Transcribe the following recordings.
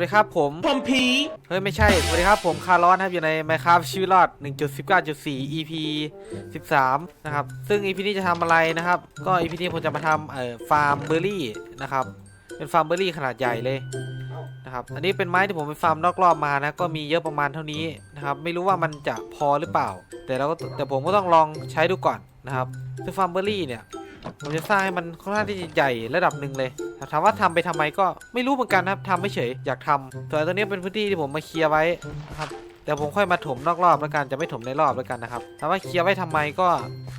วัสดีครับผมผมผีเฮ้ยไม่ใช่สวัสดีครับผมคาร์ลอนครับอยู่ใน Minecraft ชีวิตรอด 1.19.4 EP 13 นะครับ ซึ่ง EP นี้จะทำอะไรนะครับ ก็ EP นี้ผมจะมาทำเอ่อฟาร์มเบอร์รี่นะครับ เป็นฟาร์มเบอร์รี่ขนาดใหญ่เลยนะครับ อันนี้เป็นไม้ที่ผมไปฟาร์มนอกรอบมานะ ก็มีเยอะประมาณเท่านี้นะครับ ไม่รู้ว่ามันจะพอหรือเปล่า แต่เราก็แต่ผมก็ต้องลองใช้ดูก่อนนะครับซึ่งฟาร์มเบอร์รี่เนี่ย ผมจะสร้างให้มันค่อนข้างที่จะใหญ่ระดับหนึ่งเลยถามว่าทำไปทำไมก็ไม่รู้เหมือนกันครับทำไม่เฉยอยากทำส่วนตัวนี้เป็นพื้นที่ที่ผมมาเคลียร์ไว้นะครับแต่ผมค่อยมาถมนอกรอบแล้วกันจะไม่ถมในรอบแล้วกันนะครับถามว่าเคลียร์ไว้ทำไมก็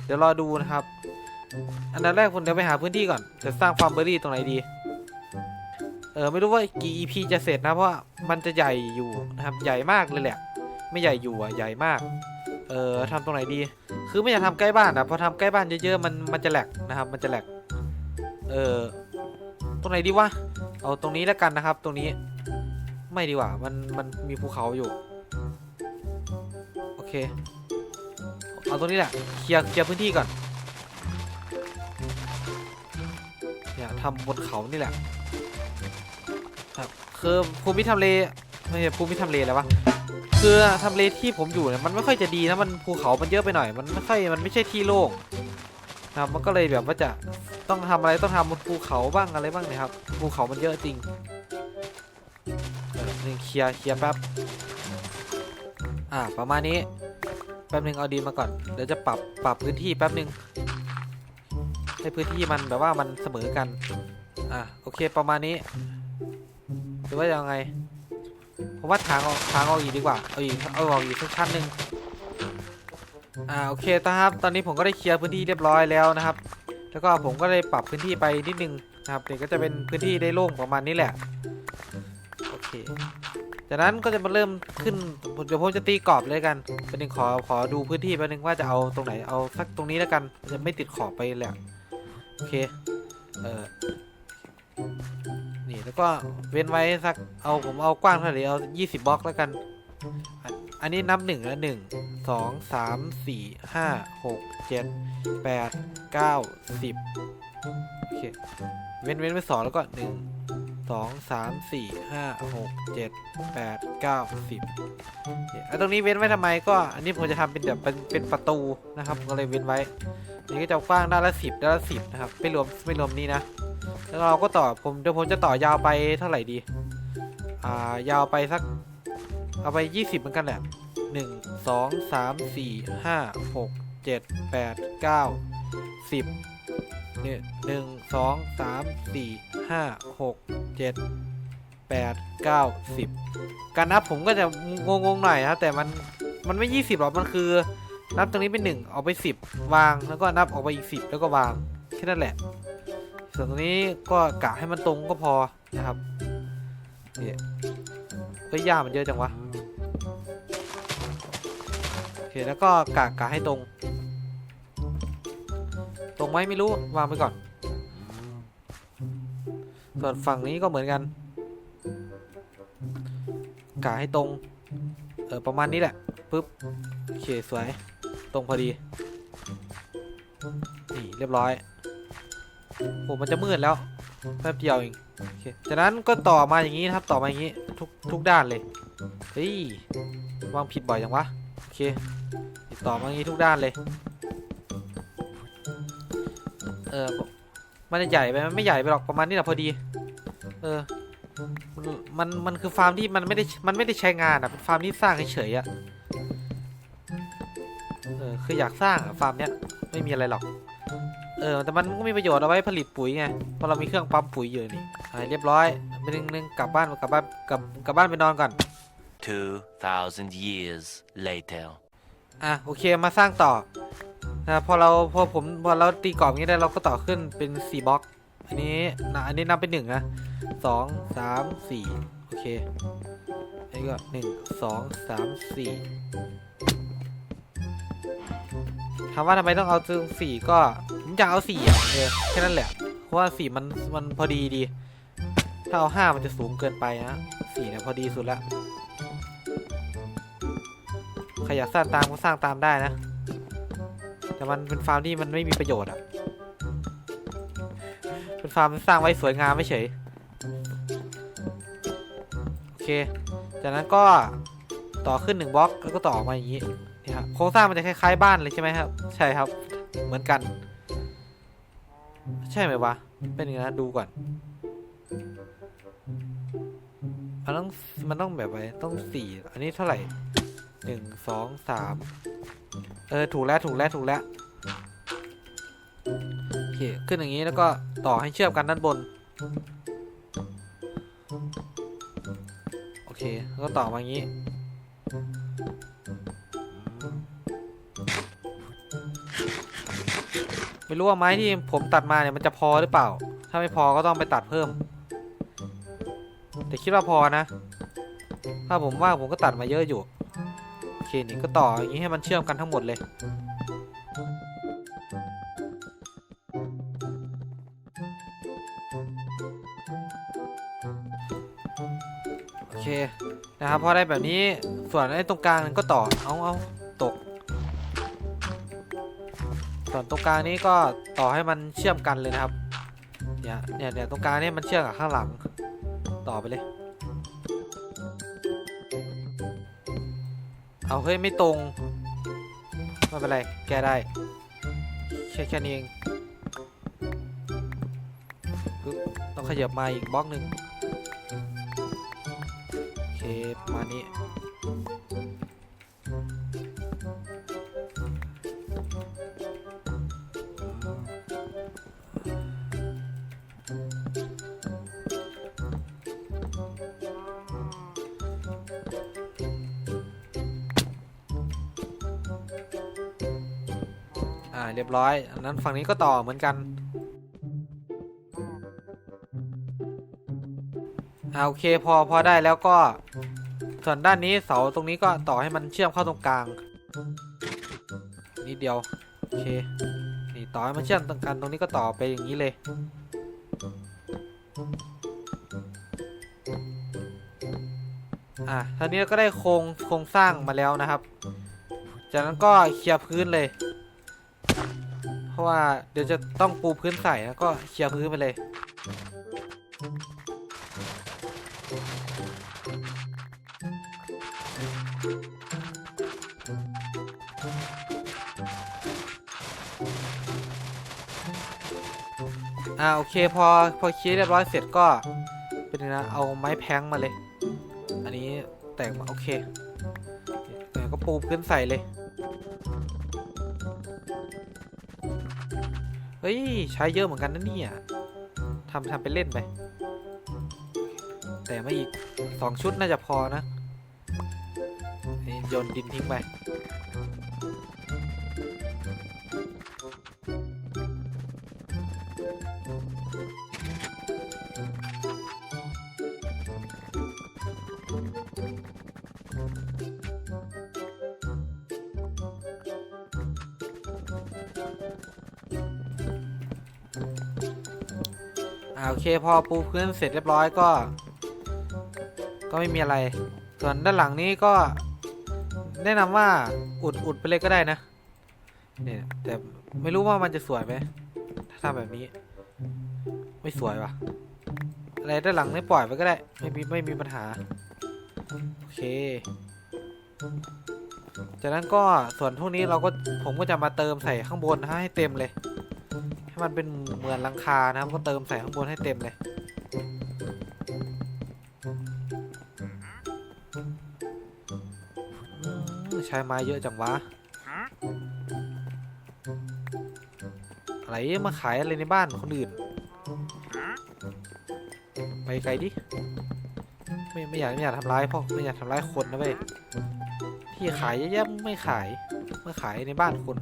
เดี๋ยวรอดูนะครับ อันดับแรกผมเดี๋ยวไปหาพื้นที่ก่อนจะสร้างฟาร์มเบอรี่ตรงไหนดีเออไม่รู้ว่ากี่ EP จะเสร็จนะเพราะมันจะใหญ่อยู่นะครับใหญ่มากเลยแหละ ไม่ใหญ่อยู่อะใหญ่มาก เออทำตรงไหนดี คือไม่อยากทำใกล้บ้านอะพอทำใกล้บ้านเยอะๆมันมันจะแหลกนะครับ มันจะแหลก เออตรงไหนดีวะเอาตรงนี้แล้วกันนะครับ ตรงนี้ ไม่ดีกว่า มันมันมีภูเขาอยู่ โอเค เอาตรงนี้แหละเคลียร์เคลียร์พื้นที่ก่อนเนี่ยทำบนเขานี่แหละครับคือภูมิทำเลไม่ใช่ภูมิทำเลแล้ววะ คือทำเลที่ผมอยู่เนี่ยมันไม่ค่อยจะดีนะมันภูเขามันเยอะไปหน่อย มันไม่ค่อยมันไม่ใช่ที่โล่งนะมันก็เลยแบบว่าจะต้องทำอะไรต้องทำบนภูเขาบ้างอะไรบ้างนะครับภูเขามันเยอะจริงหนึ่งเคลียร์เคลียร์แป๊บอ่าประมาณนี้แป๊บหนึ่งเอาดีมาก่อนเดี๋ยวจะปรับปรับพื้นที่แป๊บหนึ่งให้พื้นที่มันแบบว่ามันเสมอกันอ่าโอเคประมาณนี้หรือว่ายังไง ผมว่าทางออกทางออกอีกดีกว่าเอาอีกเอาออกอีกสักชั้นหนึ่งอ่าโอเคนะครับ ตอนนี้ผมก็ได้เคลียร์พื้นที่เรียบร้อยแล้วนะครับ แล้วก็ผมก็ได้ปรับพื้นที่ไปนิดนึงนะครับเดี๋ยวก็จะเป็นพื้นที่ได้โล่งประมาณนี้แหละโอเคจากนั้นก็จะมาเริ่มขึ้นเดี๋ยวผมจะตีกรอบเลยกันป็นหนึ่งขอขอดูพื้นที่แป๊บนึงว่าจะเอาตรงไหนเอาสักตรงนี้แล้วกันจะไม่ติดขอบไปแหละโอเคเออ แล้วก็เว้นไว้สักเอาผมเอากว้างเท่าไหร่เอา 20บล็อกแล้วกันอัน อันนี้นับหนึ่งแล้วหนึ่งสองสามสี่ห้าหกเจ็ดแปดเก้าสิบโอเคเว้นเว้นไว้สองแล้วก็หนึ่งสองสามสี่ห้าหกเจ็ดแปดเก้าสิบเนี่ยแล้วตรงนี้เว้นไว้ทำไมก็อันนี้ผมจะทำเป็นแบบเป็นเป็นประตูนะครับก็เลยเว้นไว้อันนี้ก็จะกว้างด้านละสิบด้านละสิบนะครับไม่รวมไม่รวมนี้นะ แล้วเราก็ต่อผมเดี๋ยวผมจะต่อยาวไปเท่าไหร่ดี อ่ายาวไปสัก เอาไป 20เหมือนกันแหละหนึ่งสองสามสี่ห้าหกเจ็ดแปดเก้าสิบเนี่ยหนึ่งสองสามสี่ห้าหกเจ็ดแปดเก้าสิบการนับผมก็จะงงๆหน่อยนะแต่มันมันไม่20หรอกมันคือ นับตรงนี้เป็นหนึ่งเอาไป10วางแล้วก็นับออกไปอีก10แล้วก็วางแค่นั้นแหละ ส่วนตรงนี้ก็กะให้มันตรงก็พอนะครับเนี่ยเฮ้ยหญ้ามันเยอะจังวะโอเคแล้วก็กะกะให้ตรง ตรงไหมไม่รู้วางไปก่อน ส่วนฝั่งนี้ก็เหมือนกันกะให้ตรงเออประมาณนี้แหละปึ๊บโอเคสวย ตรงพอดีนี่เรียบร้อย โอ้มันจะมืดแล้วแป๊บเดียวเองโอเคจากนั้นก็ต่อมาอย่างนี้นะครับต่อมาอย่างนี้ทุกทุกด้านเลยเฮ้ยวางผิดบ่อยจังวะโอเคติดต่อมาอย่างนี้ทุกด้านเลยเออมันจะใหญ่ไปมันไม่ใหญ่ไปหรอกประมาณนี้แหละพอดี เออมันมันคือฟาร์มที่มันไม่ได้มันไม่ได้ใช้งานอะเป็นฟาร์มที่สร้างเฉยๆอะเออคืออยากสร้างฟาร์มเนี้ยไม่มีอะไรหรอก เออ แต่มันก็มีประโยชน์เอาไว้ผลิตปุ๋ยไงเพราะเรามีเครื่องปั๊มปุ๋ยอยู่นี่อ่าเรียบร้อยไปนึงนึงกลับบ้านกลับบ้านกลับกลับบ้านไปนอนก่อน 2,000 years later. อะโอเคมาสร้างต่อนะพอเราพอผมพอเราตีกรอบอย่างนี้ได้เราก็ต่อขึ้นเป็น4บล็อก อันนี้นะอันนี้นับเป็นหนึ่งนะสองสามสี่โอเคอันนี้ก็หนึ่งสองสามสี่ ถามว่าทำไมต้องเอาถึงสี่ก็ผมอยากเอาสี่อะเออแค่นั้นแหละ เพราะว่าสี่มันมันพอดีดี ถ้าเอาห้ามันจะสูงเกินไปนะสี่เนี่ยพอดีสุดละใครอยากสร้างตามก็สร้างตามได้นะ แต่มันเป็นฟาร์มที่มันไม่มีประโยชน์อะ เป็นฟาร์มสร้างไว้สวยงามไม่เฉย โอเค จากนั้นก็ต่อขึ้นหนึ่งบล็อกแล้วก็ต่อมาอย่างนี้ นี่ครับโครงสร้างมันจะคล้ายๆบ้านเลยใช่ไหมครับ ใช่ครับ เหมือนกัน ใช่ไหมวะ เป็นอย่างนั้นดูก่อนมันต้องมันต้องแบบไหนต้องสี่อันนี้เท่าไหร่หนึ่งสองสามเออ ถูกแล้วถูกแล้วถูกแล้วโอเคขึ้นอย่างนี้แล้วก็ต่อให้เชื่อมกันด้านบน โอเคแล้วก็ต่อมาอย่างนี้ ไม่รู้ว่าไม้ที่ผมตัดมาเนี่ยมันจะพอหรือเปล่า ถ้าไม่พอก็ต้องไปตัดเพิ่ม แต่คิดว่าพอนะ ถ้าผมว่าผมก็ตัดมาเยอะอยู่โอเคนี่ก็ต่ออย่างนี้ให้มันเชื่อมกันทั้งหมดเลยโอเคนะครับพอได้แบบนี้ส่วนไอ้ตรงกลางก็ต่อเอาเอาตก ส่วนตรงกลางนี้ก็ต่อให้มันเชื่อมกันเลยนะครับเนี่ยเนี่ยเนี่ยตรงกลางนี่มันเชื่อมกับข้างหลัง ต่อไปเลย เอาเฮ้ยไม่ตรงไม่เป็นไรแก้ได้แค่แค่นี้เองต้องขยับมาอีกบล็อกหนึ่งโอเคมานี้าเรียบร้อยอันนั้นฝั่งนี้ก็ต่อเหมือนกันอ่าโอเคพอพอได้แล้วก็ ส่วนด้านนี้เสาตรงนี้ก็ต่อให้มันเชื่อมเข้าตรงกลางนิดเดียวโอเคนี่ต่อให้มันเชื่อมตรงกันตรงนี้ก็ต่อไปอย่างนี้เลยอะท่านี้ก็ได้โครงโครงสร้างมาแล้วนะครับ จากนั้นก็เคลียร์พื้นเลย เพราะว่าเดี๋ยวจะต้องปูพื้นใส่แล้วก็เคลียร์พื้นไปเลย อ่าโอเคพอพอเคลียร์เรียบร้อยเสร็จก็เป็นนะเอาไม้แพงมาเลย อันนี้แตกมาโอเคแต่ก็ปูพื้นใส่เลย เฮ้ย ใช้เยอะเหมือนกันนะเนี่ยทำทำเป็นเล่นไป แต่ไม่อีกสองชุดน่าจะพอนะโยนดินทิ้งไปาโอเคพอปูพื้นเสร็จเรียบร้อยก็ ก็ไม่มีอะไร ส่วนด้านหลังนี้ก็ แนะนำว่าอุดอุดไปเลยก็ได้นะเนี่ยแต่ไม่รู้ว่ามันจะสวยไหมถ้าทำแบบนี้ ไม่สวยว่ะ อะไรด้านหลังนี่ปล่อยไปก็ได้ ไม่มีไม่มีปัญหา โอเค จากนั้นก็ส่วนพวกนี้เราก็ผมก็จะมาเติมใส่ข้างบนให้เต็มเลย มันเป็นเหมือนหลังคานะครับก็เติมใส่ข้างบนให้เต็มเลยใช้ไม้เยอะจังวะอะไรมาขายอะไรในบ้านคนอื่น ไปไกลดิ ไม่ไม่อยากไม่อยากทำร้ายพ่อไม่อยากทำร้ายคนนะเว้ยที่ขายเยอะแยะไม่ขายมาขายในบ้านคน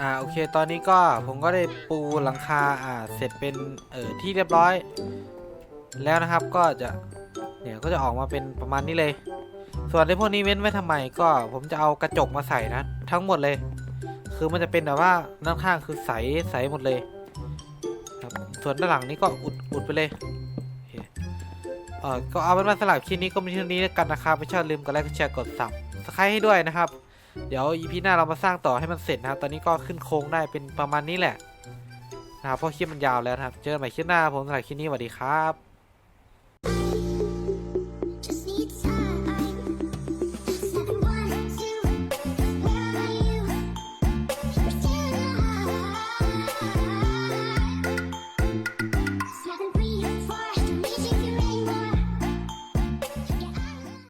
อ่าโอเคตอนนี้ก็ผมก็ได้ปูหลังคาอ่าเสร็จเป็นเออที่เรียบร้อย แล้วนะครับก็จะเนี่ยก็จะออกมาเป็นประมาณนี้เลย ส่วนในพวกนี้เว้นไว้ทำไมก็ผมจะเอากระจกมาใส่นะ ทั้งหมดเลย คือมันจะเป็นแบบว่าด้านข้างคือใสใสหมดเลยครับส่วนด้านหลังนี้ก็อุดอุดไปเลยเออก็เอาเป็นว่าสำหรับคลิปนี้ก็มีเท่านี้แล้วกันนะครับไม่ชอบลืมกดไลค์กดแชร์กดซับสไครต์ให้ด้วยนะครับ เดี๋ยวอีพีหน้าเรามาสร้างต่อให้มันเสร็จนะครับ ตอนนี้ก็ขึ้นโครงได้เป็นประมาณนี้แหละนะครับเพราะคลิปมันยาวแล้วนะครับ เจอกันใหม่คลิปหน้าผมสำหรับคลิปนี้สวัสดีครับ